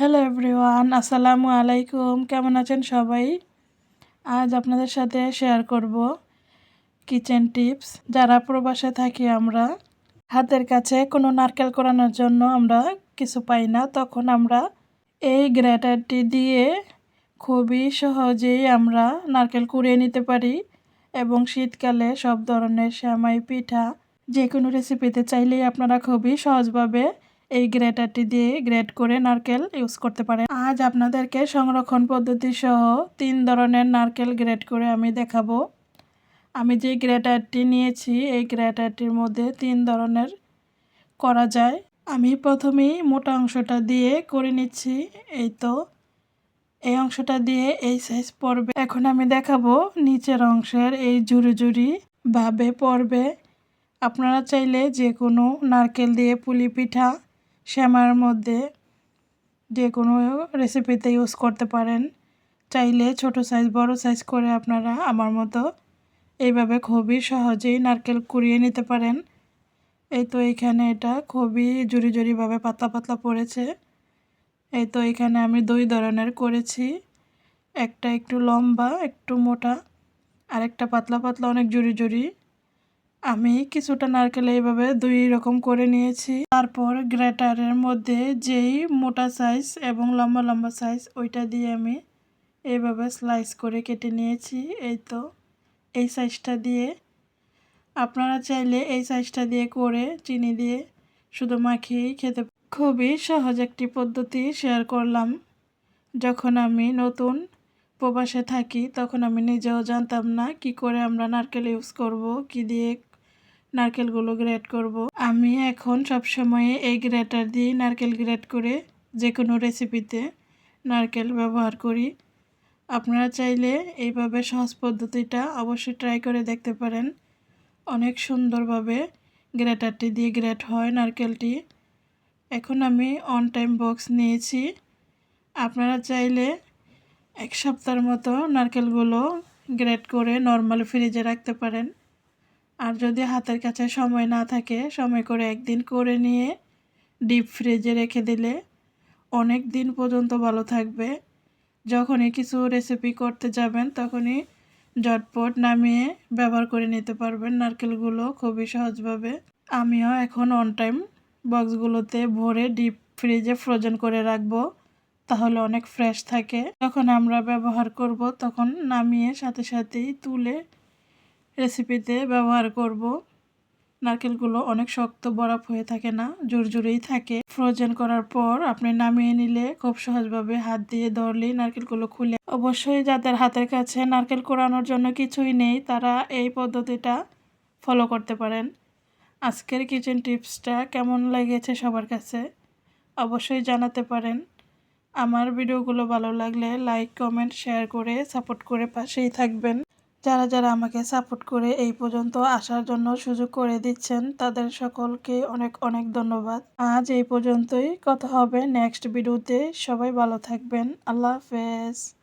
Hello everyone আসসালামু আলাইকুম কেমন আছেন সবাই? আজ আপনাদের সাথে শেয়ার করব কিচেন টিপস যারা প্রবাসে থাকি আমরা, হাতের কাছে কোনো নারকেল করানোর জন্য আমরা কিছু পাই না, তখন আমরা এই গ্রেটারটি দিয়ে খুবই সহজেই আমরা নারকেল কুড়িয়ে নিতে পারি এবং শীতকালে সব ধরনের শ্যামাই, পিঠা যে কোনো রেসিপিতে চাইলেই আপনারা খুবই সহজভাবে এই গ্রেটারটি দিয়ে গ্রেট করে নারকেল ইউজ করতে পারেন। আজ আপনাদেরকে সংরক্ষণ পদ্ধতি সহ তিন ধরনের নারকেল গ্রেট করে আমি দেখাবো। আমি যে গ্রেটারটি নিয়েছি, এই গ্রেটারটির মধ্যে তিন ধরনের করা যায়। আমি প্রথমেই মোটা অংশটা দিয়ে করে নিচ্ছি, এই তো। এই অংশটা দিয়ে এই সাইজ পড়বে। এখন আমি দেখাবো নিচের অংশের এই জুড়ি জুড়ি ভাবে পড়বে। আপনারা চাইলে যে কোনো নারকেল দিয়ে পুলি পিঠা শ্যামার মধ্যে যে কোনো রেসিপিতে ইউজ করতে পারেন। চাইলে ছোট সাইজ বড় সাইজ করে আপনারা আমার মতো এইভাবে খুবই সহজেই নারকেল কুড়িয়ে নিতে পারেন। এই তো এখানে এটা খুবই জুড়ি জুড়িভাবে পাতলা পাতলা পড়েছে। এই তো এখানে আমি দুই ধরনের করেছি। একটা একটু লম্বা, একটু মোটা আর একটা পাতলা পাতলা, অনেক জুড়ি জুড়ি। আমি কিছুটা নারকেল এইভাবে দুই রকম করে নিয়েছি। তারপর গ্রেটারের মধ্যে যেই মোটা সাইজ এবং লম্বা লম্বা সাইজ ওইটা দিয়ে আমি এইভাবে স্লাইস করে কেটে নিয়েছি। এই তো, এই সাইজটা দিয়ে। আপনারা চাইলে এই সাইজটা দিয়ে করে চিনি দিয়ে শুধু মাখিয়েই খেতে খুবই সহজ একটি পদ্ধতি শেয়ার করলাম। যখন আমি নতুন প্রবাসে থাকি, তখন আমি নিজেও জানতাম না কি করে আমরা নারকেল ইউজ করব, কি দিয়ে নারকেলগুলো গ্রেট করব। আমি এখন সবসময় এই গ্রেটার দিয়ে নারকেল গ্রেট করে যে কোনো রেসিপিতে নারকেল ব্যবহার করি। আপনারা চাইলে এইভাবে সহজ পদ্ধতিটা অবশ্যই ট্রাই করে দেখতে পারেন। অনেক সুন্দরভাবে গ্রেটারটি দিয়ে গ্রেট হয় নারকেলটি। এখন আমি অন টাইম বক্স নিয়েছি। আপনারা চাইলে এক সপ্তাহের মতো নারকেলগুলো গ্রেট করে নর্মাল ফ্রিজে রাখতে পারেন। আর যদি হাতের কাছে সময় না থাকে, সময় করে একদিন করে নিয়ে ডিপ ফ্রিজে রেখে দিলে অনেক দিন পর্যন্ত ভালো থাকবে। যখনই কিছু রেসিপি করতে যাবেন, তখনই ঝটপট নামিয়ে ব্যবহার করে নিতে পারবেন নারকেলগুলো খুবই সহজভাবে। আমিও এখন অন টাইম বক্সগুলোতে ভরে ডিপ ফ্রিজে ফ্রোজেন করে রাখব, তাহলে অনেক ফ্রেশ থাকে। যখন আমরা ব্যবহার করব, তখন নামিয়ে সাথে সাথেই তুলে রেসিপিতে ব্যবহার করব। নারকেলগুলো অনেক শক্ত বরফ হয়ে থাকে না, জোর জোরেই থাকে। ফ্রোজেন করার পর আপনি নামিয়ে নিলে খুব সহজভাবে হাত দিয়ে ধরলেই নারকেলগুলো খুলে। অবশ্যই যাদের হাতের কাছে নারকেল কোরানোর জন্য কিছুই নেই, তারা এই পদ্ধতিটা ফলো করতে পারেন। আজকের কিচেন টিপসটা কেমন লেগেছে সবার কাছে অবশ্যই জানাতে পারেন। আমার ভিডিওগুলো ভালো লাগলে লাইক কমেন্ট শেয়ার করে সাপোর্ট করে পাশেই থাকবেন। যারা যারা আমাকে সাপোর্ট করে এই পর্যন্ত আসার জন্য সুযোগ করে দিচ্ছেন, তাদের সকলকে অনেক অনেক ধন্যবাদ। আজ এই পর্যন্তই। কথা হবে নেক্সট ভিডিওতে সবাই ভালো থাকবেন। আল্লাহ হাফেজ।